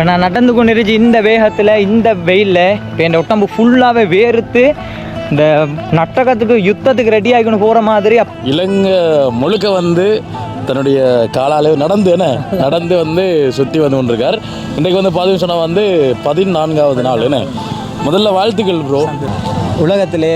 இப்போ நான் நடந்து கொண்டிருச்சு இந்த வேகத்தில் இந்த வெயிலில் இப்போ என் உடம்பு ஃபுல்லாகவே வேர்த்து இந்த நட்டகத்துக்கு யுத்தத்துக்கு ரெடி ஆகிக்கணும் போகிற மாதிரி இலங்கை முழுக்க வந்து தன்னுடைய காலாலே நடந்து என்ன? நடந்து வந்து சுற்றி வந்து கொண்டிருக்கார். இன்றைக்கு வந்து பார்த்தீங்கன்னு சொன்னால் வந்து பதினான்காவது நாள் என்ன? முதல்ல வாழ்த்துக்கள் ப்ரோ உலகத்திலே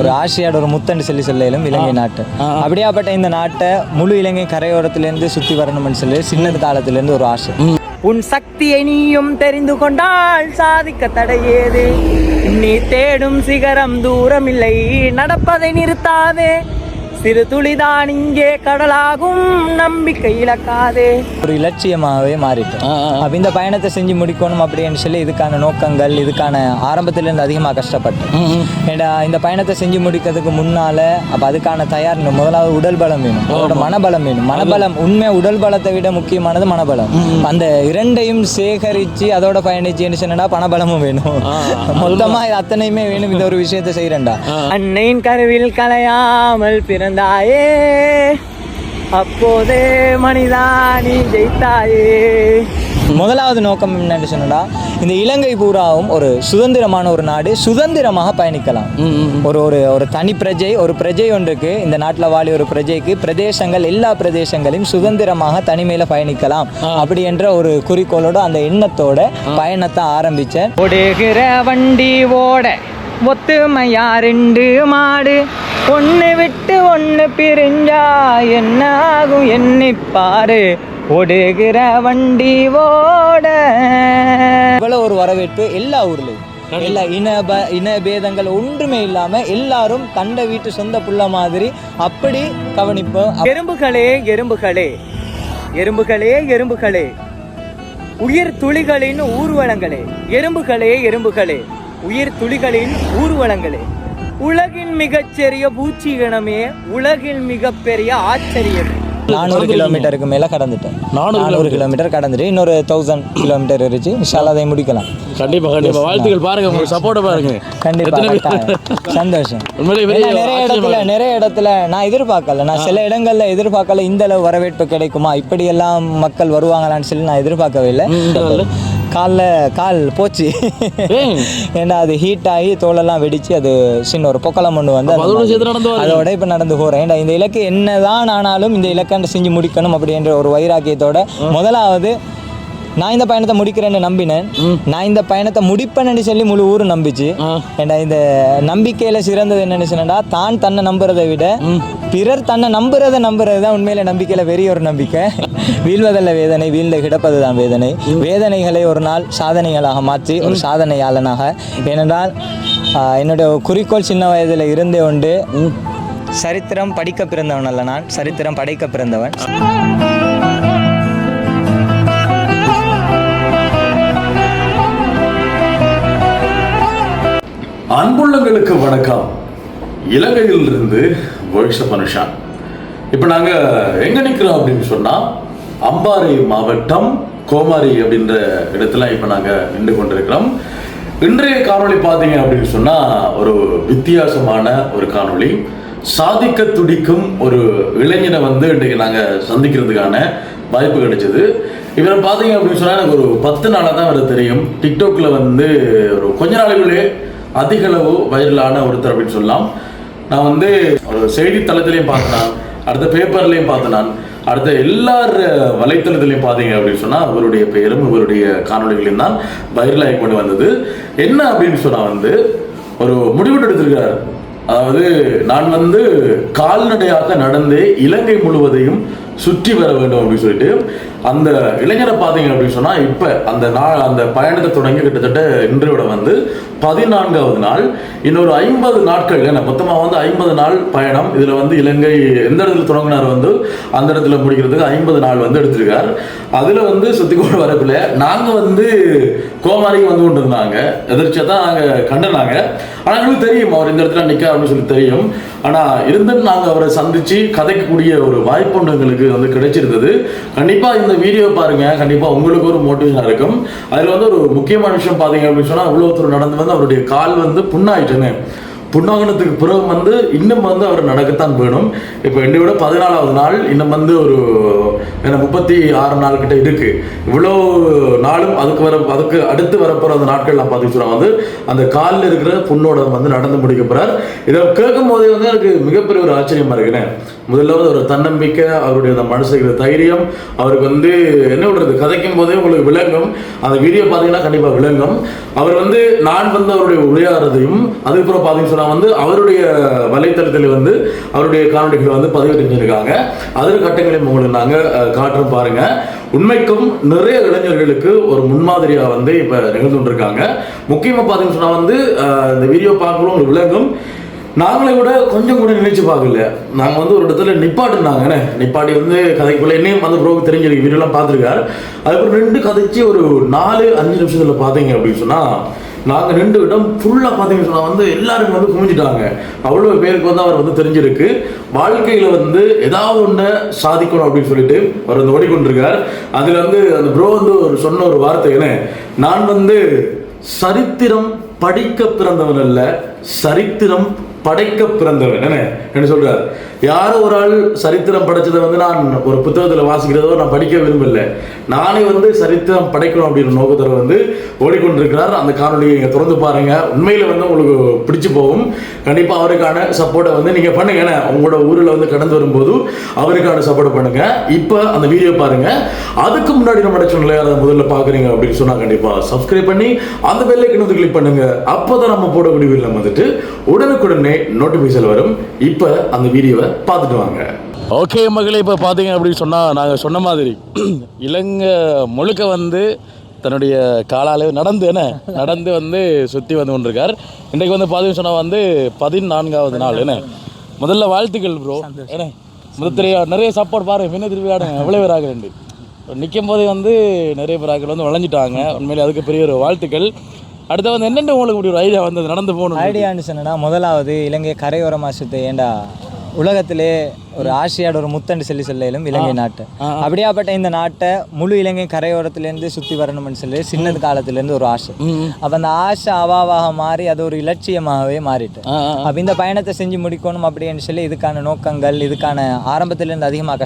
ஒரு ஆசியாட ஒரு முத்தண்டு சொல்லி சொல்லும் இலங்கை நாட்டு. அப்படியாப்பட்ட இந்த நாட்டை முழு இலங்கை கரையோரத்திலேருந்து சுற்றி வரணும்னு சொல்லி சின்ன காலத்திலேருந்து ஒரு ஆசை. உன் சக்தியை நீயும் தெரிந்து கொண்டால் சாதிக்க தடையேது நீ தேடும் சிகரம் தூரமில்லை நடப்பதை நிறுத்தாதே. சிறு துளிதான் இங்கே கடலாகும் நம்பிக்கை இழக்காதே. ஒரு இலட்சியமாகவே மாறிட்டோம். அப்போ இந்த பயணத்தை செஞ்சு முடிக்கணும் அப்படின்னு சொல்லி இதுக்கான நோக்கங்கள் இதுக்கான ஆரம்பத்திலேருந்து அதிகமாக கஷ்டப்பட்டேன் ஏண்டா இந்த பயணத்தை செஞ்சு முடிக்கிறதுக்கு முன்னால அப்போ அதுக்கான தயார் முதலாவது உடல் பலம் வேணும். அதோட மனபலம் வேணும். மனபலம் உண்மை உடல் பலத்தை விட முக்கியமானது மனபலம். அந்த இரண்டையும் சேகரித்து அதோட பயணிச்சு சொன்னா பணபலமும் வேணும். மொத்தமா இது அத்தனையுமே வேணும். இந்த ஒரு விஷயத்தை செய்யறேன்டா அன்னையின் கருவில் கலையாமல் பிறந்தாயே அப்போதே மனிதா நீ ஜெயித்தாயே. முதலாவது நோக்கம் என்னன்னு சொன்னா இந்த இலங்கை பூராவும் ஒரு சுதந்திரமான ஒரு நாடு சுதந்திரமாக பயணிக்கலாம். ஒரு ஒரு ஒரு தனி பிரஜை ஒரு பிரஜை ஒன்றுக்கு இந்த நாட்டில் வாழி ஒரு பிரஜைக்கு பிரதேசங்கள் எல்லா பிரதேசங்களையும் சுதந்திரமாக தனிமையில் பயணிக்கலாம். அப்படி என்ற ஒரு குறிக்கோளோட அந்த எண்ணத்தோட பயணத்தை ஆரம்பித்தேன் ஓடுகிற வண்டி ஓட ஒத்துமையா ரெண்டு மாடு. ஒன்று விட்டு ஒன்று பிரிஞ்சா என்ன ஆகும் எண்ணி பாரு. ஓடுகிற வண்டி ஓட. இவ்வளோ ஒரு வரவேற்பு எல்லா ஊர்லேயும். எல்லா இன ப இன பேதங்கள் ஒன்றுமே இல்லாம எல்லாரும் கண்ட வீட்டு சொந்த புள்ள மாதிரி அப்படி கவனிப்போம். எறும்புகளே எறும்புகளே. எறும்புகளே எறும்புகளே. உயிர் துளிகளின் ஊர்வலங்களே. எறும்புகளே எறும்புகளே. உயிர் துளிகளின் ஊர்வலங்களே. உலகின் மிகச்சிறிய பூச்சி இனமே உலகின் மிகப்பெரிய ஆச்சரியமே. நானூறு கிலோமீட்டருக்கு மேல கடந்துட்டேன். நானூறு நானூறு கிலோமீட்டர். கடந்துட்டு இன்னொரு தௌசண்ட் கிலோமீட்டர் இருந்துச்சு இன்ஷால்லா அதை முடிக்கலாம். கண்டிப்பாக கண்டிப்பாக வாழ்த்துக்கள் பாருங்க உங்க சப்போர்ட்டை பாருங்க. கண்டிப்பா எத்தனை பேர்? கட்டாயம். சந்தோஷம் நிறைய இடத்துல நிறைய இடத்துல நான் எதிர்பார்க்கல. நான் சில இடங்கள்ல எதிர்பார்க்கல இந்த அளவு வரவேற்பு கிடைக்குமா இப்படி எல்லாம் மக்கள் வருவாங்களான்னு சொல்லி நான் எதிர்பார்க்கவே இல்லை. கால்ல கால் போச்சு. ஏன்? ஏன்னா அது ஹீட் ஆகி தோலெல்லாம் வெடிச்சு அது சின்ன ஒரு பொக்கலம் ஒன்று வந்து அதோட இப்போ நடந்து போகிறேன் ஏன்டா இந்த இலக்கு என்னதான் ஆனாலும் இந்த இலக்காண்ட செஞ்சு முடிக்கணும் அப்படின்ற ஒரு வைராக்கியத்தோட முதலாவது நான் இந்த பயணத்தை முடிக்கிறேன்னு நம்பினேன். நான் இந்த பயணத்தை முடிப்பேன்னு சொல்லி முழு ஊர் நம்பிச்சு. ஏண்டா இந்த நம்பிக்கையில சிறந்தது என்னன்னு சொன்னா தான் தன்னை நம்புறதை விட பிறர் தன்னை நம்புறதை நம்புறது தான் உண்மையில நம்பிக்கையில பெரிய ஒரு நம்பிக்கை. வீழ்வதல்ல வேதனை வீழ்ந்த கிடப்பது தான் வேதனை. வேதனைகளை ஒரு நாள் சாதனைகளாக மாற்றி ஒரு சாதனையாளனாக. ஏனென்றால் என்னுடைய குறிக்கோள் சின்ன வயதில் இருந்தே உண்டு. சரித்திரம் படிக்க பிறந்தவன் அல்ல நான். சரித்திரம் படைக்க பிறந்தவன். அன்புள்ளங்களுக்கு வணக்கம். இலங்கையிலிருந்து வேஷ இப்போ நாங்கள் எங்கே நிற்கிறோம் அப்படின்னு சொன்னால் அம்பாறை மாவட்டம் கோமாரி அப்படின்ற இடத்துல இப்போ நாங்கள் நின்று கொண்டிருக்கிறோம். இன்றைய காணொளி பார்த்தீங்க அப்படின்னு சொன்னால் ஒரு வித்தியாசமான ஒரு காணொளி. சாதிக்க துடிக்கும் ஒரு இளைஞனை வந்து இன்றைக்கு நாங்கள் சந்திக்கிறதுக்கான வாய்ப்பு கிடைச்சது. இவரை பார்த்தீங்க அப்படின்னு சொன்னால் எனக்கு ஒரு பத்து நாளாக தான் அவரை தெரியும். டிக்டாக்ல வந்து ஒரு கொஞ்ச நாளுக்குள்ளே அதிக அளவு வைரலான ஒருத்தர் அப்படின்னு சொல்லலாம். நான் வந்து ஒரு செய்தித்தளத்திலையும் பார்த்தேன். அடுத்த பேப்பர்லேயும் பார்த்தேன். நான் அடுத்த எல்லார் வலைத்தளத்திலையும் பார்த்தீங்க அப்படின்னு சொன்னால் அவருடைய பெயரும் இவருடைய காணொலிகளையும் தான் வைரலாகி கொண்டு வந்தது. என்ன அப்படின்னு சொன்னால் வந்து ஒரு முடிவு எடுத்திருக்கிறார். அதாவது நான் வந்து கால்நடையாக நடந்தே இலங்கை முழுவதையும் சுற்றி வர வேண்டும் அப்படின்னு சொல்லிட்டு அந்த இளைஞரை பார்த்தீங்க அப்படின்னு சொன்னால் இப்போ அந்த நாள் அந்த பயணத்தை தொடங்கி கிட்டத்தட்ட இன்றையோட வந்து பதினான்காவது நாள். இன்னொரு ஐம்பது நாட்கள் ஏன்னா மொத்தமாக வந்து ஐம்பது நாள் பயணம். இதில் வந்து இலங்கை எந்த இடத்துல தொடங்கினார் வந்து அந்த இடத்துல முடிக்கிறதுக்கு ஐம்பது நாள் வந்து எடுத்திருக்கார். அதில் வந்து சுற்றி கூட வரப்பில்லை நாங்கள் வந்து கோமாரிக்கு வந்து கொண்டு இருந்தாங்க எதிர்ச்சியாக தான் நாங்கள் கண்டனாங்க. ஆனால் எங்களுக்கு தெரியும் அவர் இந்த இடத்துல நிற்க அப்படின்னு சொல்லி தெரியும். ஆனால் இருந்தும் நாங்கள் அவரை சந்தித்து கதைக்கக்கூடிய ஒரு வாய்ப்பு ஒன்று எங்களுக்கு வந்து கிடைச்சிருந்தது. கண்டிப்பாக இந்த வீடியோ பாருங்க. கண்டிப்பாக உங்களுக்கு ஒரு மோட்டிவேஷனாக இருக்கும். அதில் வந்து ஒரு முக்கியமான விஷயம் பார்த்தீங்க அப்படின்னு சொன்னால் இவ்வளோ தூரம் நடந்து வந்து அவருடைய கால் வந்து புண்ணாயிட்டுன்னு. புண்ணாகனத்துக்கு பிறகு வந்து இன்னும் வந்து அவர் நடக்கத்தான் வேணும். இப்போ என்னை விட பதினாலாவது நாள் இன்னும் வந்து ஒரு என்ன முப்பத்தி ஆறு நாள் கிட்ட இருக்கு. இவ்வளோ நாளும் அதுக்கு வர அதுக்கு அடுத்து வரப்போகிற அந்த நாட்கள்லாம் நான் வந்து அந்த காலில் இருக்கிற புண்ணோட வந்து நடந்து முடிக்க போறார். இதை கேட்கும் போதே வந்து எனக்கு மிகப்பெரிய ஒரு ஆச்சரியமா இருக்குண்ணே முதல்ல வந்து ஒரு தன்னம்பிக்கை அவருடைய அந்த மனசுக்கு தைரியம் அவருக்கு வந்து என்ன சொல்றது கதைக்கும் போதே உங்களுக்கு விளங்கும். அந்த வீடியோ பார்த்தீங்கன்னா கண்டிப்பாக விளங்கும். அவர் வந்து நான் வந்து அவருடைய உரையாடுறதையும் அதுக்கப்புறம் பார்த்தீங்கன்னா சொன்னா வந்து அவருடைய வலைத்தளத்தில் வந்து அவருடைய காணொலிகளை வந்து பதிவு செஞ்சுருக்காங்க அதில் கட்டங்களையும் உங்களுக்கு நாங்கள் காட்டுறோம் பாருங்க. உண்மைக்கும் நிறைய இளைஞர்களுக்கு ஒரு முன்மாதிரியாக வந்து இப்போ நிகழ்ந்து முக்கியமாக முக்கியமா பார்த்தீங்கன்னு சொன்னா வந்து இந்த வீடியோ பார்க்கணும் விலங்கும் நாங்களே கூட கொஞ்சம் கூட நினைச்சு பார்க்கல. நாங்கள் வந்து ஒரு இடத்துல நிப்பாட்டுனாங்கண்ணே நிப்பாட்டி வந்து கதைக்குள்ள என்னையும் வந்து ப்ரோக்கு தெரிஞ்சிருக்கு வீடியோலாம் பார்த்துருக்காரு. அதுக்கப்புறம் ரெண்டு கதைச்சு ஒரு நாலு அஞ்சு நிமிஷத்தில் பார்த்தீங்க அப்படின்னு சொன்னால் நாங்கள் ரெண்டு இடம் ஃபுல்லாக பார்த்தீங்கன்னு சொன்னால் வந்து எல்லாரும் வந்து குமிஞ்சிட்டாங்க. அவ்வளோ பேருக்கு வந்து அவர் வந்து தெரிஞ்சிருக்கு. வாழ்க்கையில் வந்து ஏதாவது ஒன்று சாதிக்கணும் அப்படின்னு சொல்லிட்டு அவர் வந்து ஓடிக்கொண்டிருக்கார் அதில் வந்து அந்த ப்ரோ வந்து ஒரு சொன்ன ஒரு வார்த்தை என்ன? நான் வந்து சரித்திரம் படிக்க பிறந்தவன் அல்ல சரித்திரம் படைக்க பிறந்தவன். என்ன? என்ன சொல்றார். யாரோ ஒரு ஆள் சரித்திரம் படைச்சதை வந்து நான் ஒரு புத்தகத்தில் வாசிக்கிறதோ நான் படிக்க விரும்பல. நானே வந்து சரித்திரம் படைக்கணும் அப்படின்ற நோக்கத்தில் வந்து ஓடிக்கொண்டிருக்கிறார். அந்த காணொலியை நீங்கள் திறந்து பாருங்க. உண்மையில வந்து உங்களுக்கு பிடிச்சு போகும். கண்டிப்பா அவருக்கான சப்போர்ட்டை வந்து நீங்க பண்ணுங்க. ஏன்னா உங்களோட ஊரில் வந்து கடந்து வரும்போது அவருக்கான சப்போர்ட் பண்ணுங்க. இப்போ அந்த வீடியோ பாருங்க. அதுக்கு முன்னாடி நம்ம சேனலை அதை முதல்ல பாக்குறீங்க அப்படின்னு சொன்னா கண்டிப்பா சப்ஸ்கிரைப் பண்ணி அந்த பெல்லைக்கு கிளிக் பண்ணுங்க. அப்பதான் நம்ம போடக்கூடிய வீடியோ வந்துட்டு உடனுக்குடனே நோட்டிபிகேஷன் வரும். இப்போ அந்த வீடியோவை பார்த்துட்டு வாங்க. ஓகே மகளே இப்போ பார்த்தீங்க அப்படின்னு சொன்னால் நாங்கள் சொன்ன மாதிரி இலங்கை முழுக்க வந்து தன்னுடைய காலாலே நடந்து என்ன? நடந்து வந்து சுற்றி வந்து கொண்டிருக்கார். இன்றைக்கு வந்து பார்த்தீங்கன்னு சொன்னால் வந்து பதினான்காவது நாள் என்ன? முதல்ல வாழ்த்துக்கள் ப்ரோ என்ன? முதத்திரையா நிறைய சப்போர்ட் பாருங்க பின்ன திருப்பி ஆடுங்க எவ்வளோ பேர் ஆகுறேன் நிற்கும் போதே வந்து நிறைய பேர் ஆக்கள் வந்து வளைஞ்சிட்டாங்க. உண்மையிலே அதுக்கு பெரிய ஒரு வாழ்த்துக்கள். அடுத்து வந்து என்னென்ன உங்களுக்கு இப்படி ஒரு ஐடியா வந்தது நடந்து போகணும் ஐடியான்னு சொன்னா முதலாவது இலங்கை கரையோரமா மாசத்தை ஏண்டா உலகத்திலே ஒரு ஆசியாட ஒரு முத்தண்டு சொல்லி சொல்லும் இலங்கை நாட்டை. அப்படியாப்பட்ட இந்த நாட்டை முழு இலங்கை கரையோரத்திலேருந்து சுற்றி வரணும்னு சொல்லி சின்னது காலத்துலேருந்து ஒரு ஆசை. அப்போ அந்த ஆசை அவாவாக மாறி அது ஒரு இலட்சியமாகவே மாறிட்டு. அப்போ இந்த பயணத்தை செஞ்சு முடிக்கணும் அப்படின்னு சொல்லி இதுக்கான நோக்கங்கள் இதுக்கான ஆரம்பத்திலேருந்து அதிகமாக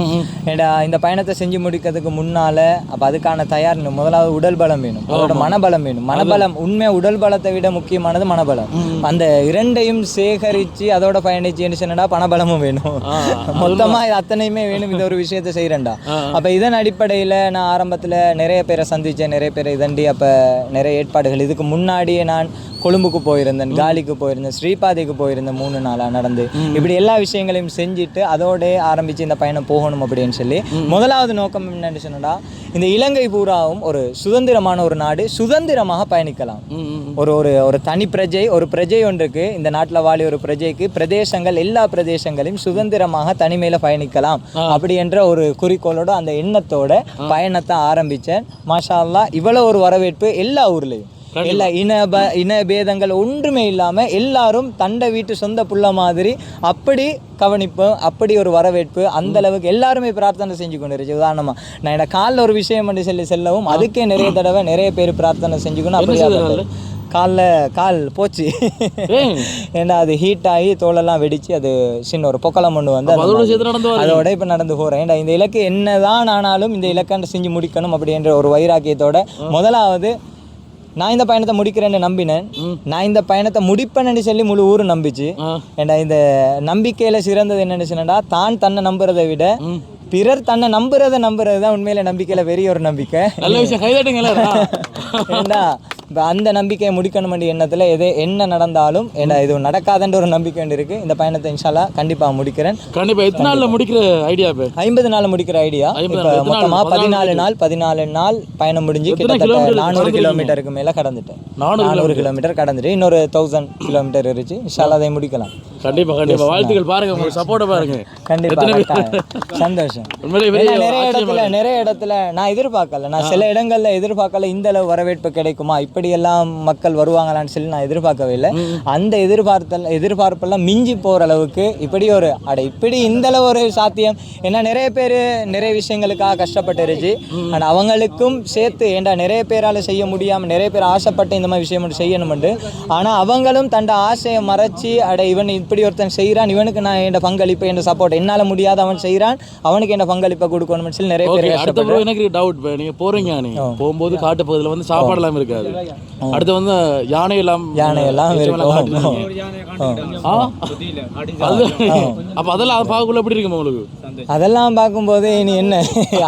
ம் ஏண்டா இந்த பயணத்தை செஞ்சு முடிக்கிறதுக்கு முன்னால அப்ப அதுக்கான தயார் முதலாவது உடல் பலம் வேணும். அதோட மனபலம் வேணும். மனபலம் உண்மை உடல் பலத்தை விட முக்கியமானது மனபலம். அந்த இரண்டையும் சேகரிச்சு அதோட பயணிச்சு சொன்னா பணபலமும் வேணும். மொத்தமா இது அத்தனையுமே வேணும் இந்த ஒரு விஷயத்தை செய்யறேன்டா அப்ப இதன் அடிப்படையில நான் ஆரம்பத்துல நிறைய பேரை சந்திச்சேன் நிறைய பேரை இதண்டி அப்ப நிறைய ஏற்பாடுகள். இதுக்கு முன்னாடியே நான் கொழும்புக்கு போயிருந்தேன் காலிக்கு போயிருந்தேன் ஸ்ரீபாதைக்கு போயிருந்தேன் மூணு நாளா நடந்து. இப்படி எல்லா விஷயங்களையும் செஞ்சுட்டு அதோட ஆரம்பிச்சு இந்த பயணம் போகணும் அப்படின்னு சொல்லி. முதலாவது நோக்கம் என்னன்னு சொன்னா இந்த இலங்கை பூராவும் ஒரு சுதந்திரமான ஒரு நாடு சுதந்திரமாக பயணிக்கலாம். ஒரு ஒரு ஒரு தனி பிரஜை ஒரு பிரஜை ஒன்றுக்கு இந்த நாட்டில் வாழி ஒரு பிரஜைக்கு பிரதேசங்கள் எல்லா பிரதேசங்களையும் சுதந்திரமாக தனிமையில பயணிக்கலாம். அப்படி என்ற ஒரு குறிக்கோளோட அந்த எண்ணத்தோட பயணத்தை ஆரம்பிச்சேன். மாஷா அல்லாஹ் இவ்வளவு ஒரு வரவேற்பு எல்லா ஊர்லயும். எல்லா இன ப இன பேதங்கள் ஒன்றுமே இல்லாம எல்லாரும் தண்டை வீட்டு சொந்த புள்ள மாதிரி அப்படி கவனிப்பு அப்படி ஒரு வரவேற்பு அந்த அளவுக்கு எல்லாருமே பிரார்த்தனை செஞ்சு கொண்டு இருந்துச்சு உதாரணமா நான் என்ன காலில் ஒரு விஷயம் பண்ணி சொல்லி செல்லவும் அதுக்கே நிறைய தடவை நிறைய பேர் பிரார்த்தனை செஞ்சுக்கணும் அப்படியே காலில் கால் போச்சு. ஏன்னா அது ஹீட் ஆகி தோலெல்லாம் வெடிச்சு அது சின்ன ஒரு பொக்கலம் ஒன்று வந்து அதோட இப்போ நடந்து போகிறேன் ஏன்டா இந்த இலக்கு என்னதான் ஆனாலும் இந்த இலக்கை செஞ்சு முடிக்கணும் அப்படின்ற ஒரு வைராக்கியத்தோட முதலாவது நான் இந்த பயணத்தை முடிக்கிறேன்னு நம்பினேன். நான் இந்த பயணத்தை முடிப்பேன்னு சொல்லி முழு ஊரும் நம்பிச்சு. ஏன்டா இந்த நம்பிக்கையில சிறந்தது என்னன்னு சொன்னடா தான் தன்னை நம்புறதை விட பிறர் தன்னை நம்புறதை நம்புறது தான் உண்மையில நம்பிக்கையில பெரிய ஒரு நம்பிக்கை. நல்ல விஷயம். கைதட்டுங்களா ஏண்டா இப்போ அந்த நம்பிக்கையை முடிக்கணும் வேண்டிய எண்ணத்தில் எது என்ன நடந்தாலும் ஏண்டா இது நடக்காதுன்ற ஒரு நம்பிக்கை ஒன்று இருக்கு. இந்த பயணத்தை இன்ஷால்லா கண்டிப்பாக முடிக்கிறேன். கண்டிப்பா எத்தனை நாள்ல முடிக்கிற ஐடியா ஐம்பது நாள் முடிக்கிற ஐடியா இப்போ மொத்தமாக? பதினாலு நாள் பதினாலு நாள் பயணம் முடிஞ்சு கிட்டத்தட்ட நானூறு? கிலோமீட்டருக்கு மேலே கடந்துட்டேன். 400 நானூறு கிலோமீட்டர் கடந்துட்டு இன்னொரு தௌசண்ட் கிலோமீட்டர் இருந்துச்சு. இன்ஷால்லா அதை முடிக்கலாம். கண்டிப்பா கண்டிப்பா. வாழ்த்துக்கள் பாருங்க உங்க சப்போர்ட்டை பாருங்க. கண்டிப்பா எத்தனை பேர்? கட்டாயம். சந்தோஷம் நிறைய இடத்துல நிறைய இடத்துல நான் எதிர்பார்க்கல. நான் சில இடங்கள்ல எதிர்பார்க்கல இந்த அளவு வரவேற்பு கிடைக்குமா? இப்படி எல்லாம் மக்கள் வருவாங்களான்னு சொல்லி நான் எதிர்பார்க்கவே இல்லை. அந்த எதிர்பார்த்தல் எதிர்பார்ப்பெல்லாம் மிஞ்சி போற அளவுக்கு இப்படி ஒரு அட இப்படி இந்த அளவு ஒரு சாத்தியம். ஏன்னா நிறைய பேர் நிறைய விஷயங்களுக்காக கஷ்டப்பட்டுருச்சு. ஆனால் அவங்களுக்கும் சேர்த்து ஏன்டா நிறைய பேரால செய்ய முடியாம நிறைய பேர் ஆசைப்பட்டு இந்த மாதிரி விஷயம் மட்டும் செய்யணும்னு ஆனா அவங்களும் தண்ட ஆசையை மறைச்சு அட இவன் இப்படி ஒருத்தன் செய்றான் இவனுக்கு நான் என் பங்களிப்பு என் சப்போர்ட் என்னால முடியாத அவன் செய்றான் அவனுக்கு என்ன பங்களிப்பை கொடுக்கணும்னு சொல்லி நிறைய பேர் எனக்கு டவுட் நீங்க போறீங்க நீ போகும்போது காட்டு பகுதியில் வந்து சாப்பாடு எல்லாம் இருக்காது. அடுத்து வந்து யானை எல்லாம் யானை எல்லாம் எல்லாம் அப்ப அதெல்லாம் அது பார்க்கக்குள்ள எப்படி இருக்கும் உங்களுக்கு? அதெல்லாம் பார்க்கும்போது இனி என்ன?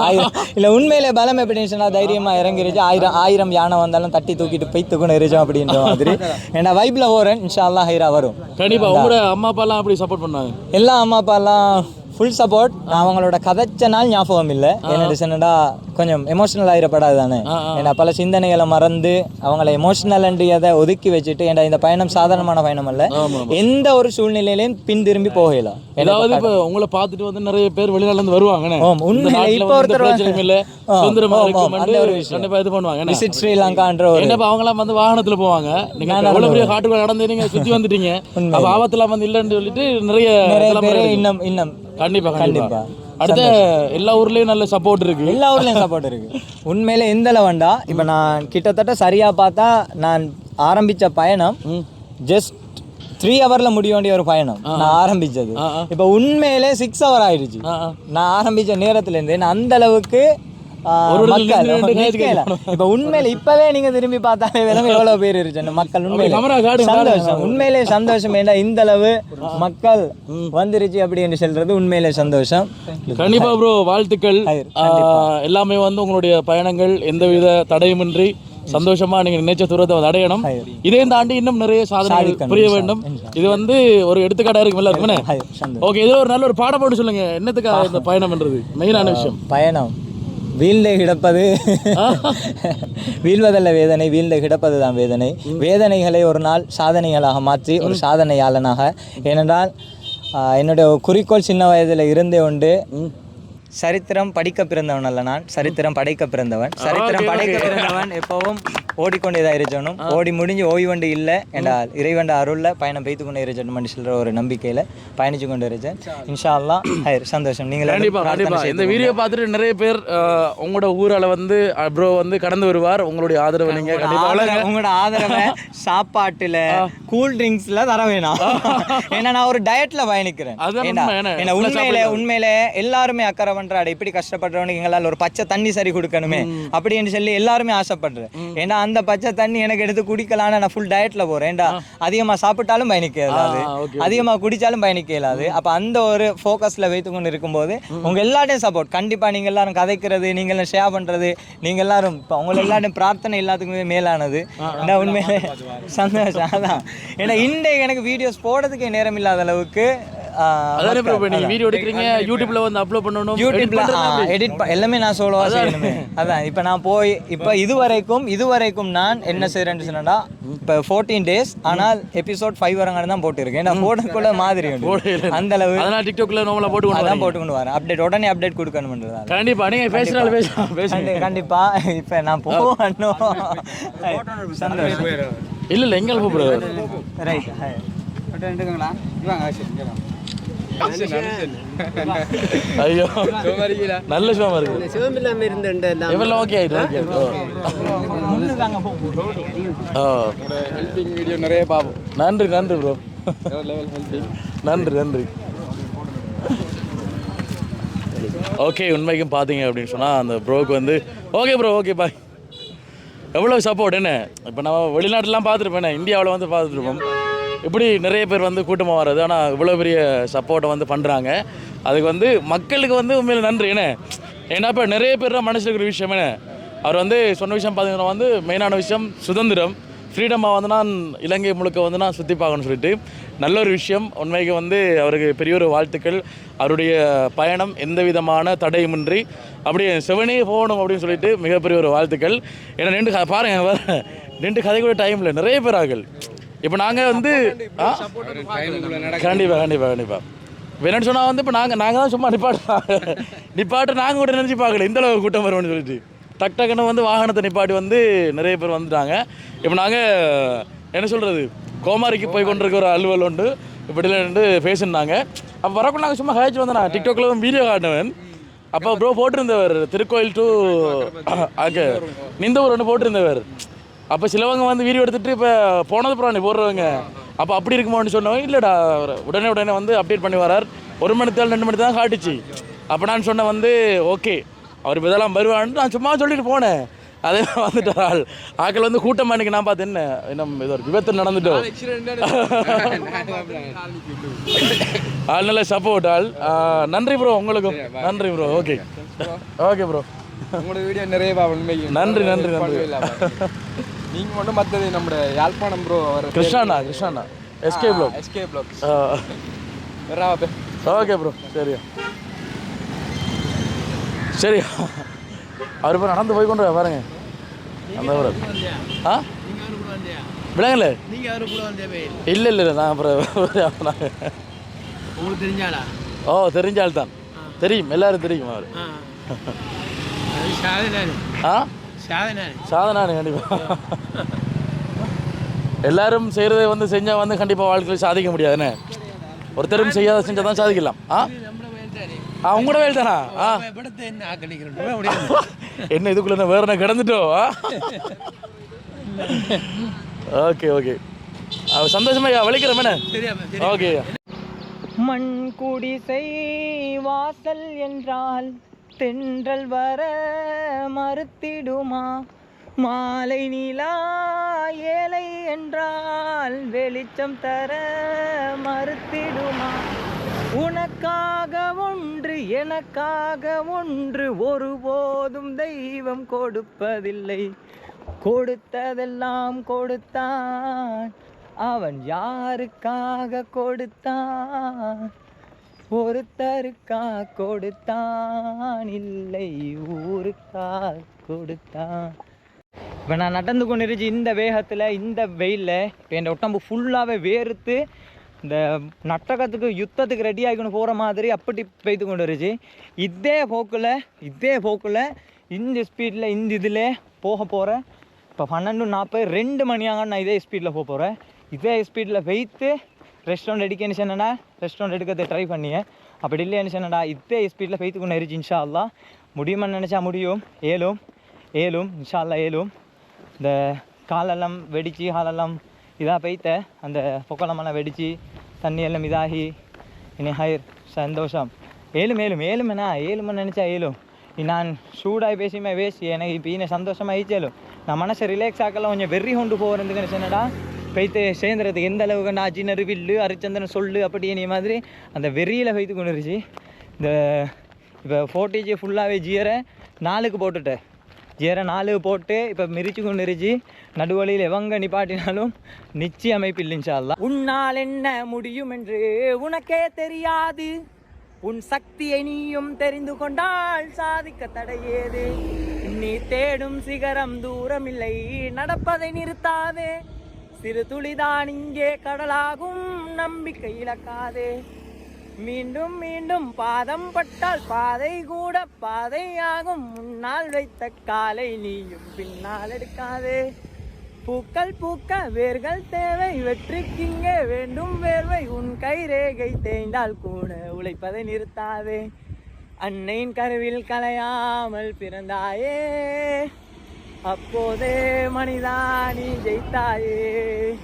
ஆயிரம். இல்ல உண்மையிலே பலம் சொன்னா தைரியமா இறங்கிருச்சு. ஆயிரம் ஆயிரம் யானை வந்தாலும் தட்டி தூக்கிட்டு பைத்துக்குன்னு இருச்சோம் அப்படின்ற மாதிரி. ஏன்னா வைப்ல போறேன். இன்ஷா அல்லாஹ் ஹைரா வரும். கண்டிப்பா உங்களோட அம்மா அப்பா எல்லாம் அப்படி சப்போர்ட் பண்ணாங்க? எல்லா அம்மா அப்பாலாம் ஃபுல் சப்போர்ட் நான் அவங்களோட கதைச்ச நாள் ஞாபகம் இல்லை என்ன சொன்னடா கொஞ்சம் எமோஷனல் ஆயிடப்படாது தானே? ஏன்னா பல சிந்தனைகளை மறந்து அவங்கள எமோஷனல்ன்றதை ஒதுக்கி வச்சுட்டு ஏன்னா இந்த பயணம் சாதாரணமான பயணம் அல்ல? எந்த ஒரு சூழ்நிலையிலையும் பின் திரும்பி போகலாம் ஏதாவது இப்ப உங்களை பார்த்துட்டு வந்து நிறைய பேர் வெளிநாட்டுல இருந்து வருவாங்கண்ணே ஆம், உண்மையிலே இப்ப ஒருத்தர் இல்ல. சுதந்திரமா. கண்டிப்பா இது பண்ணுவாங்க விசிட் ஸ்ரீலங்கான்ற ஒரு என்னப்பா அவங்க எல்லாம் வந்து வாகனத்துல போவாங்க. நீங்க எவ்வளவு பெரிய காட்டுக்குள்ள நடந்து நீங்க சுத்தி வந்துட்டீங்க. அப்ப ஆபத்துலாம் வந்து இல்லைன்னு சொல்லிட்டு நிறைய நிறைய பேர். இன்னும் இன்னும். கண்டிப்பா கண்டிப்பா. கண்டிப்பா. அடுத்த எல்லா ஊர்லயும் நல்ல சப்போர்ட் இருக்கு. எல்லா ஊர்லயும் சப்போர்ட் இருக்கு. உண்மையில எந்த வேண்டா இப்போ நான் கிட்டத்தட்ட சரியா பார்த்தா நான் ஆரம்பிச்ச பயணம் ஜஸ்ட் த்ரீ ஹவர்ல முடிய வேண்டிய ஒரு பயணம். நான் ஆரம்பிச்சது. இப்போ உண்மையிலே சிக்ஸ் ஹவர் ஆயிடுச்சு. நான் ஆரம்பிச்ச நேரத்துல இருந்து நான் அந்த அளவுக்கு மக்கள். இப்ப உண்மையில இப்பவே நீங்க திரும்பி பார்த்தாலே விலங்கு எவ்வளவு பேர் இருக்கு மக்கள் உண்மையில. சந்தோஷம். உண்மையிலே சந்தோஷம். ஏண்டா இந்த அளவு மக்கள் வந்துருச்சு அப்படின்னு சொல்றது உண்மையிலே சந்தோஷம். கண்டிப்பா ப்ரோ வாழ்த்துக்கள். எல்லாமே வந்து உங்களுடைய பயணங்கள் எந்தவித தடையுமின்றி சந்தோஷமா நீங்க நினைச்ச தூரத்தை அடையணும். இதையும் தாண்டி இன்னும் நிறைய சாதிக்கணும், புரிய வேண்டும். இது வந்து ஒரு எடுத்துக்காட்டா இருக்கும் எல்லாருக்குமே. ஓகே இதுல ஒரு நல்ல ஒரு பாடம் போட்டு சொல்லுங்க. என்னத்துக்காக இந்த பயணம்ன்றது? மெயினான விஷயம். பயணம். வீழ்ந்து கிடப்பது. வீழ்வதல்ல வேதனை வீழ்ந்து கிடப்பது தான் வேதனை வேதனைகளை ஒரு நாள் சாதனைகளாக மாற்றி ஒரு சாதனையாளனாக. ஏனென்றால் என்னுடைய குறிக்கோள் சின்ன வயதில் இருந்தே உண்டு. சரித்திரம் படிக்க பிறந்தவன் அல்ல நான். சரித்திரம் படைக்க பிறந்தவன். சரித்திரம் படைக்க பிறந்தவன் எப்பவும் ஓடிக்கொண்டேதான் இருக்கணும் ஓடி முடிஞ்சு ஓய்வண்டு இல்லை என்றால் இறைவண்ட அருள்ல பயணம் பெய்து கொண்டே இருக்கணும் சொல்ற ஒரு நம்பிக்கையில பயணிச்சு கொண்டு இருக்கேன் இன்ஷா அல்லாஹ் ஹைர் சந்தோஷம். நீங்களே இந்த வீடியோ பார்த்துட்டு நிறைய பேர் உங்களோட ஊரால வந்து ப்ரோ வந்து கடந்து வருவார். உங்களுடைய ஆதரவு நீங்க கண்டிப்பா வளருங்க. ஆதரவு- உங்களோட ஆதரவை சாப்பாட்டுல கூல் ட்ரிங்க்ஸ்ல தர வேணாம். ஏன்னா நான் ஒரு டயட்ல பயணிக்கிறேன். உண்மையில உண்மையில எல்லாருமே அக்கறை பண்றாடு இப்படி கஷ்டப்படுறவனுக்கு எங்களால் ஒரு பச்சை தண்ணி சரி கொடுக்கணுமே அப்படின்னு சொல்லி எல்லாருமே ஆசைப்படுறேன் ஏன்னா அந்த பச்சை தண்ணி எனக்கு எடுத்து குடிக்கலாம்னு நான் ஃபுல் டயட்ல ஏண்டா அதிகமா சாப்பிட்டாலும் பயணிக்க இயலாது ஆ, okay, அதிகமா குடிச்சாலும் பயணிக்க இயலாது அப்ப அந்த ஒரு ஃபோக்கஸ்ல வைத்து கொண்டு இருக்கும்போது உங்க எல்லாத்தையும் சப்போர்ட் கண்டிப்பா நீங்க எல்லாரும் கதைக்கிறது நீங்க எல்லாம் ஷேர் பண்றது நீங்க எல்லாரும் இப்போ உங்க எல்லாரும் பிரார்த்தனை எல்லாத்துக்குமே மேலானது. ஏன்னா உண்மையிலே சந்தோஷம் அதான். ஏன்னா இன்றைக்கு எனக்கு வீடியோஸ் போடுறதுக்கே நேரம் இல்லாத அளவுக்கு அதானே ப்ரோ நீங்க வீடியோ எடுக்கிறீங்க யூடியூப்ல வந்து அப்லோட் பண்ணணும் யூடியூப்ல? எடிட் எல்லாமே நான் சோலோவா செய்யணுமே. அதான் இப்போ நான் போய் இப்போ இதுவரைக்கும் இதுவரைக்கும் நான் என்ன செய்யறேன்னு சொன்னா இப்போ ஃபோர்டீன் டேஸ் ஆனால் எபிசோட் ஃபைவ் வரங்கான தான் போட்டிருக்கேன். நான் போடக்குள்ள மாதிரி உண்டு. அந்த அளவு அதனால டிக்டாக்ல நார்மலா போட்டு கொண்டு அதான் வரீங்க. போட்டுக்கொண்டு வரேன். அப்டேட் உடனே அப்டேட் கொடுக்கணும்ன்றதா கண்டிப்பா நீங்க பேசுறால பேசலாம் பேசுங்க. கண்டி- கண்டிப்பா. இப்போ நான் போகணும். சந்தோஷம். இல்ல இல்ல எங்க ப்ரோ ரைட் ஐயோ நல்ல ஷோமா இருக்கு இருந்த எவ்வளவு ஓகே ஆயிட்டு ஓகே ஓ வீடியோ நிறைய பார்ப்போம் நன்றி நன்றி ப்ரோ நன்றி நன்றி ஓகே உண்மைக்கும் பார்த்தீங்க அப்படின்னு சொன்னால் அந்த ப்ரோக்கு வந்து ஓகே ப்ரோ ஓகே பாய் எவ்வளோ சப்போர்ட் என்ன? இப்போ நம்ம வெளிநாட்டுலாம் பார்த்துருப்பேன் இந்தியாவில் வந்து பார்த்துருப்போம். இப்படி நிறைய பேர் வந்து கூட்டமாக வர்றது. ஆனால் இவ்வளோ பெரிய சப்போர்ட்டை வந்து பண்ணுறாங்க அதுக்கு வந்து மக்களுக்கு வந்து உண்மையில் நன்றி. என்ன? ஏன்னா இப்போ நிறைய பேர் மனசில் இருக்கிற விஷயம் என்ன? அவர் வந்து சொன்ன விஷயம் பார்த்தீங்கன்னா வந்து மெயினான விஷயம் சுதந்திரம். ஃப்ரீடமாக வந்து நான் இலங்கை முழுக்க வந்து நான் சுற்றி பார்க்கணும்னு சொல்லிட்டு நல்ல ஒரு விஷயம். உண்மைக்கு வந்து அவருக்கு பெரிய ஒரு வாழ்த்துக்கள். அவருடைய பயணம் எந்த விதமான தடையுமின்றி அப்படியே செவனே போகணும் அப்படின்னு சொல்லிட்டு மிகப்பெரிய ஒரு வாழ்த்துக்கள். ஏன்னா நின்று பாருங்க நின்று கதை கூட டைமில் நிறைய பேர் ஆகல். இப்போ நாங்கள் வந்து ஆ? கண்டிப்பாக கண்டிப்பாக கண்டிப்பாக வேணும்னு சொன்னால் வந்து இப்போ நாங்கள் நாங்கள் தான் சும்மா நிப்பாட்டு நிப்பாட்டு நாங்கள் கூட நினச்சி பார்க்கல. இந்த அளவு கூட்டம் வரும்னு சொல்லிட்டு. டக் டக்குன்னு வந்து வாகனத்தை நிப்பாட்டி வந்து நிறைய பேர் வந்துட்டாங்க. இப்போ நாங்கள் என்ன சொல்கிறது கோமாரிக்கு போய் கொண்டிருக்க ஒரு அலுவல் உண்டு. இப்படிலாம் நின்று பேசினாங்க அப்போ வரக்குள்ள நாங்கள் சும்மா ஹேச்சு வந்தேன் டிக்டாக்ல வீடியோ காட்டினவன். அப்போ ப்ரோ போட்டிருந்தவர் திருக்கோயில் டு அங்கே நிந்தவர் ஒன்று போட்டிருந்தவர். அப்போ சிலவங்க வந்து வீடியோ எடுத்துட்டு இப்போ போனது புறாணி போடுறவங்க. அப்போ அப்படி இருக்குமோன்னு சொன்னவங்க இல்லைடா உடனே உடனே வந்து அப்டேட் பண்ணி வரார் ஒரு மணி தேவை ரெண்டு மணி தான் காட்டுச்சு. அப்போ நான் சொன்னேன் வந்து ஓகே அவர் இப்போ இதெல்லாம் வருவான்னு நான் சும்மா சொல்லிட்டு போனேன். அதே வந்துட்டார் ஆள். ஆக்கள் வந்து கூட்டம் அன்னைக்கு நான் பார்த்தேன் என்ன இன்னும் ஏதோ ஒரு விபத்து நடந்துட்டோம் ஆள் நல்ல சப்போர்ட் ஆள். நன்றி ப்ரோ உங்களுக்கும். நன்றி ப்ரோ ஓகே ஓகே ப்ரோ உங்களோட வீடியோ நிறைய நன்றி, நன்றி, நன்றி. நீங்க மட்டும் மத்தது நம்ம யாழ்ப்பாணம் ப்ரோ வர கிருஷ்ணாண்ணா. கிருஷ்ணாண்ணா எஸ்கே ப்ரோ எஸ்கே ப்ளாக் ஆ, வராப்பே ஓகே ப்ரோ சரியா. சரி அவர் இப்போ நடந்து போய் கொண்டு பாருங்க. அந்த ஒரு ஆ? விளங்கல நீங்க அவரு கூட வந்தே இல்லை இல்லை நான் அப்புறம் உங்களுக்கு தெரிஞ்சாளா ஓ தெரிஞ்ச ஆள் தான் தெரியும் எல்லாரும் தெரியும் அவர். ஆ? சாதனானு கண்டிப்பாக எல்லாரும் செய்கிறதை வந்து செஞ்சால் வந்து கண்டிப்பாக வாழ்க்கையில் சாதிக்க முடியாதுண்ணே ஒருத்தரும் செய்யாத செஞ்சால் தான் சாதிக்கலாம். ஆ? ஆ உங்களோட வேலை தானா ஆ? படத்தை என்ன இதுக்குள்ள என்ன வேற என்ன கிடந்துட்டோம் ஆ? Okay okay. சந்தோஷமா வலிக்கிறோம் ஓகே. மண் குடிசை வாசல் என்றால் தென்றல் வர மறுத்திடுமா? மாலை நிலா ஏழை என்றால் வெளிச்சம் தர மறுத்திடுமா? உனக்காக ஒன்று எனக்காக ஒன்று ஒருபோதும் தெய்வம் கொடுப்பதில்லை. கொடுத்ததெல்லாம் கொடுத்தான். அவன் யாருக்காக கொடுத்தான்? ஒருத்தருக்கா கொடுத்தான் இல்லை ஊருக்கா கொடுத்தான். இப்போ நான் நடந்து கொண்டிருச்சு இந்த வேகத்தில் இந்த வெயிலில் இப்போ என் உடம்பு ஃபுல்லாகவே வேர்த்து இந்த நட்டகத்துக்கு யுத்தத்துக்கு ரெடி ஆகிக்கணும் போகிற மாதிரி அப்படி பெய்து கொண்டு இதே போக்கில் இதே போக்கில் இந்த ஸ்பீடில் இந்த இதில் போக போகிறேன் இப்போ பன்னெண்டு நாற்பது ரெண்டு மணி ஆகும் நான் இதே ஸ்பீடில் போக போகிறேன் இதே ஸ்பீடில் வெயித்து ரெஸ்டாரண்ட் எடுக்கன்னு சொன்னேன்னா ரெஸ்டாரண்ட் எடுக்கிறது ட்ரை பண்ணியேன் அப்படி இல்லைன்னு சொன்னடா இதே ஸ்பீடில் பெய்த்து கொண்டு இருந்துச்சு இன்ஷா அல்லா முடியுமான்னு நினச்சா முடியும். ஏலும் ஏலும் இன்ஷா அல்லா ஏலும். இந்த காலெல்லாம் வெடித்து காலெல்லாம் இதாக பெய்த்த அந்த பொக்கலமெல்லாம் வெடித்து தண்ணி எல்லாம் இதாகி இனி ஹயர் சந்தோஷம். ஏழும் ஏழும் ஏழுமேண்ணா ஏழுமன்னு நினச்சா ஏழும் நான் சூடாகி பேசியுமே பேசி எனக்கு இப்போ இன்னும் சந்தோஷமாக ஆயிச்சாலும் நான் மனசை ரிலாக்ஸ் ஆக்கலாம் கொஞ்சம் வெறி கொண்டு போகிறதுக்குன்னு சொன்னடா பெய்த்து சேர்ந்துறதுக்கு எந்த அளவுக்கு நான் சின்ன வில்லு அரிச்சந்திரன் சொல்லு அப்படி நீ மாதிரி அந்த வெறியில் வைத்து கொண்டுருச்சு. இந்த இப்போ ஃபோட்டேஜ் ஃபுல்லாகவே ஜியரை நாலுக்கு போட்டுட்டேன் ஜியரை நாலு போட்டு இப்போ மிரிச்சு கொண்டுருச்சு. நடுவழியில் எவங்க நிப்பாட்டினாலும் நிச்சய அமைப்பு இல்லைன்ஷா உன்னால் என்ன முடியும் என்று உனக்கே தெரியாது. உன் சக்தியை நீயும் தெரிந்து கொண்டால் சாதிக்க தடையேது. நீ தேடும் சிகரம் தூரமில்லை நடப்பதை நிறுத்தாதே. சிறு துளிதான் இங்கே கடலாகும் நம்பிக்கை இழக்காதே. மீண்டும் மீண்டும் பாதம் பட்டால் பாதை கூட பாதையாகும். முன்னால் வைத்த காலை நீயும் பின்னால் எடுக்காதே. பூக்கள் பூக்க வேர்கள் தேவை வெற்றிக்கிங்கே வேண்டும் வேர்வை. உன் கை ரேகை தேய்ந்தால் கூட உழைப்பதை நிறுத்தாதே. அன்னையின் கருவில் கலையாமல் பிறந்தாயே. அப்போதே மனிதா நீ ஜெயித்தாயே.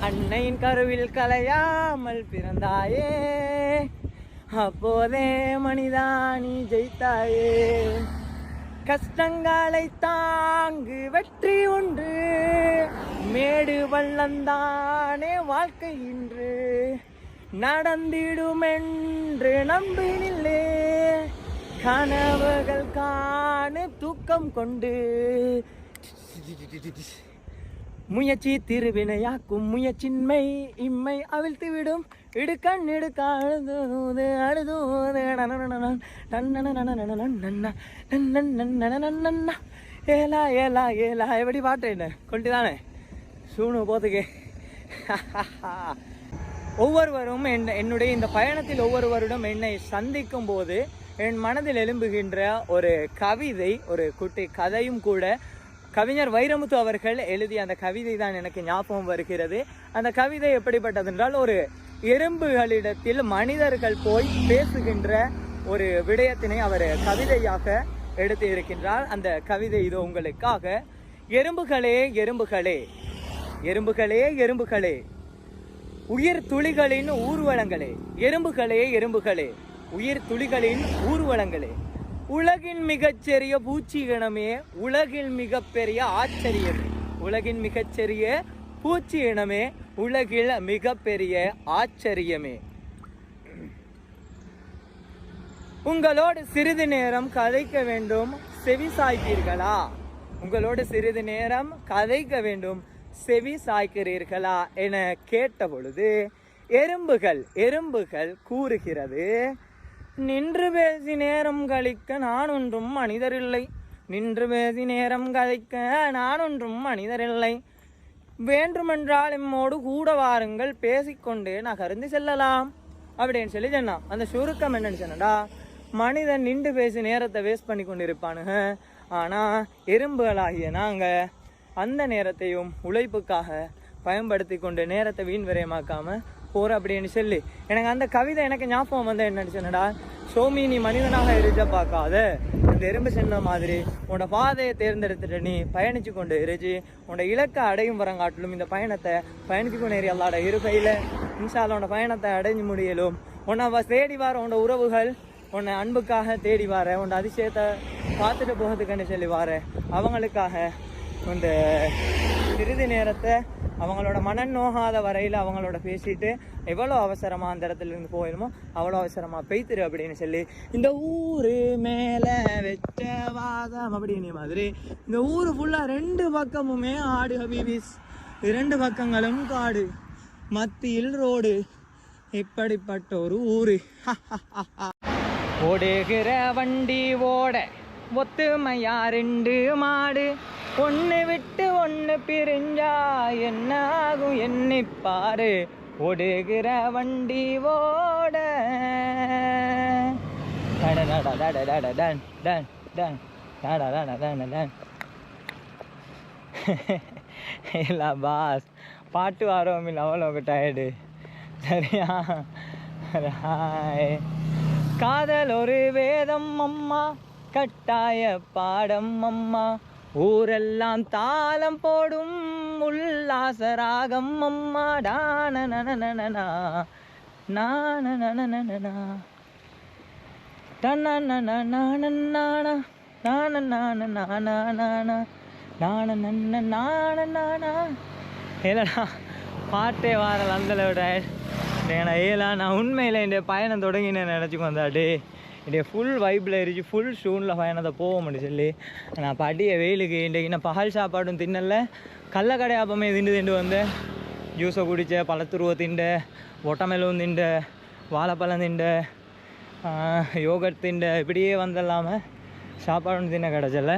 அன்னையின் கருவில் கலையாமல் பிறந்தாயே. அப்போதே மனிதா நீ ஜெயித்தாயே. கஷ்டங்களை தாங்கு வெற்றி ஒன்று மேடு வள்ளந்தானே வாழ்க்கை இன்று. நடந்திடுமென்று நம்பினில்லே. கனவுகள் காணு தூக்கம் கொண்டு முயற்சி திருவினையாக்கும் முயற்சின்மை இம்மை அவிழ்த்து விடும் இடுக்கண் இடுக்க அழுதுது அழுதுது ஏலா ஏலா ஏலா எப்படி பாட்டு என்ன கொண்டு தானே சூணு போத்துக்கு ஒவ்வொருவரும் என் என்னுடைய இந்த பயணத்தில் ஒவ்வொருவரிடம் என்னை சந்திக்கும் போது என் மனதில் எழும்புகின்ற ஒரு கவிதை ஒரு குட்டி கதையும் கூட கவிஞர் வைரமுத்து அவர்கள் எழுதிய அந்த கவிதை தான் எனக்கு ஞாபகம் வருகிறது. அந்த கவிதை எப்படிப்பட்டது என்றால் ஒரு எறும்புகளிடத்தில் மனிதர்கள் போய் பேசுகின்ற ஒரு விடயத்தினை அவர் கவிதையாக எடுத்து இருக்கின்றார். அந்த கவிதை இது உங்களுக்காக. எறும்புகளே எறும்புகளே எறும்புகளே எறும்புகளே உயிர் துளிகளின் ஊர்வலங்களே எறும்புகளே எறும்புகளே. உயிர் துளிகளின் ஊர்வலங்களே. உலகின் மிகச்சிறிய பூச்சி இனமே உலகின் மிகப்பெரிய ஆச்சரியமே. உலகின் மிகச்சிறிய பூச்சி இனமே உலகில் மிகப்பெரிய ஆச்சரியமே. உங்களோடு சிறிது நேரம் கதைக்க வேண்டும் செவி சாய்ப்பீர்களா உங்களோடு சிறிது நேரம் கதைக்க வேண்டும் செவி சாய்க்கிறீர்களா என கேட்ட பொழுது எறும்புகள் எறும்புகள் கூறுகிறது. நின்று பேசி நேரம் கழிக்க நான் ஒன்றும் மனிதரில்லை. நின்று பேசி நேரம் கழிக்க நான் ஒன்றும் மனிதரில்லை. வேண்டுமென்றால் எம்மோடு கூட வாருங்கள் பேசிக்கொண்டே நகர்ந்து செல்லலாம். அப்படின்னு சொல்லி சொன்னான். அந்த சுருக்கம் என்னன்னு சொன்னடா மனிதன் நின்று பேசி நேரத்தை வேஸ்ட் பண்ணி கொண்டு இருப்பானுங்க ஆனால் எறும்புகளாகிய நாங்கள் அந்த நேரத்தையும் உழைப்புக்காக பயன்படுத்தி கொண்டு நேரத்தை வீண் விரயமாக்காமல் போற அப்படின்னு சொல்லி. எனக்கு அந்த கவிதை எனக்கு ஞாபகம் வந்து என்னன்னு சொன்னடா சோமி நீ மனிதனாக இருஜ பார்க்காத. இந்த எறும்பு சொன்ன மாதிரி உன்னோட பாதையை தேர்ந்தெடுத்துட்டு நீ பயணிச்சு கொண்டு இருஜி உன்னோட இலக்கை அடையும் வரங்காட்டிலும் இந்த பயணத்தை பயணிச்சு கொண்டு ஏறி அல்லாட இருக்கையில். இன்ஷால்ல உன்னோட பயணத்தை அடைஞ்சு முடியலும். உன்னை தேடி வர உன்னோட உறவுகள் உன்னை அன்புக்காக தேடி வர. உன்னோட அதிசயத்தை பார்த்துட்டு போகிறதுக்குன்னு சொல்லி வர. அவங்களுக்காக இந்த சிறிது நேரத்தை அவங்களோட மனம் நோகாத வரையில் அவங்களோட பேசிட்டு எவ்வளோ அவசரமாக அந்த இடத்துலேருந்து போயிடுமோ அவ்வளோ அவசரமாக பெய்த்துரு அப்படின்னு சொல்லி இந்த ஊரு மேலே வெச்ச வாதம் அப்படின்னு மாதிரி இந்த ஊர் ஃபுல்லாக ரெண்டு பக்கமுமே ஆடு ஹபீபிஸ். இரண்டு பக்கங்களும் காடு. மத்தியில் ரோடு. இப்படிப்பட்ட ஒரு ஊரு. ஓடுகிற வண்டி ஓட ஒத்துமையா ரெண்டு மாடு. ஒன்று விட்டு ஒன்று பிரிஞ்சா என்ன ஆகும் எண்ணிப்பாரு ஓடுகிற வண்டி ஓட இல்லை பாஸ் பாட்டு வரோம் இல்லை அவ்வளோ டயர்டு சரியா ஹாய் காதல் ஒரு வேதம் அம்மா கட்டாய பாடம் அம்மா ஊரெல்லாம் தாளம் போடும் உல்லாச ராகம் அம்மா டானனனனனா நானனனனனா டனனனனனனனா நானனனனனனா நானனனனனனா இல்லைடா பாட்டே வாரல் விட ஏன்னா ஏலா நான் உண்மையில் இந்த பயணம் தொடங்கினேன் நினச்சிக்கோ வந்தாடி இந்த ஃபுல் வைப்பில் இருந்துச்சு ஃபுல் ஷூனில் பயணத்தை போக முடியும் சொல்லி. நான் படிய வெயிலுக்கு இன்றைக்கு நான் பகல் சாப்பாடும் தின்னல. கள்ளக்கடை ஆப்பமே திண்டு திண்டு வந்தேன் ஜூஸை குடித்தேன் பழத்துருவை திண்ட ஒட்டமெலும் திண்ட வாழைப்பழம் திண்ட யோகட் திண்ட இப்படியே வந்தல்லாமல் சாப்பாடும் தின்ன கிடச்சல.